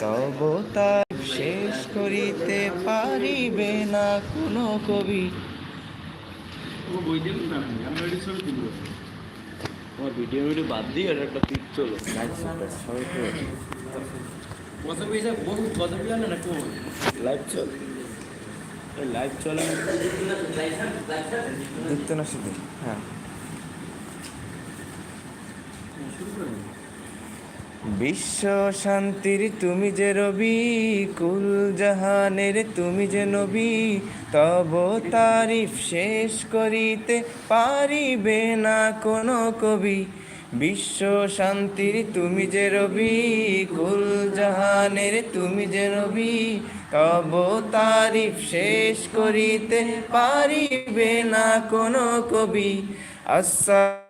তব তারিফ শেষ করিতে পারিবে না কোনো কবি আমার ভিডিও ভিডিও বাদ দিয়ে আর একটা পিক চলো লাইভ চল লাইভ চলে না শুধু হ্যাঁ বিশ্ব শান্তির তুমি যে রবি, কুল জাহানের তুমি যে নবী, তব তারিফ শেষ করিতে পারিবে না কোনো কবি। বিশ্ব শান্তির তুমি যে রবি, কুল জাহানের তুমি যে নবী, তব তারিফ শেষ করিতে পারিবে না কোনো কবি। আচ্ছা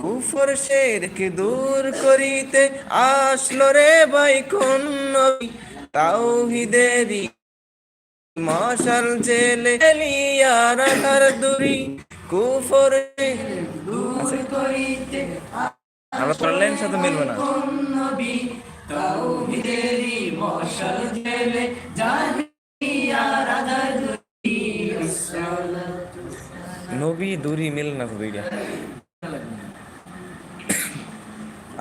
কুফর শেরকে দূর করিতে আসলো রে ভাই কোন নবী? তাওহিদেরই মশাল জেলে লিয়া রাখার দূরি। কুফর দূর করিতে আমরা সাথে মিলবে না। নবী? তাওহিদেরই মশাল জেলে জাহিয়া রাখার দূরি। নবী দূরি মিল না দুইটা।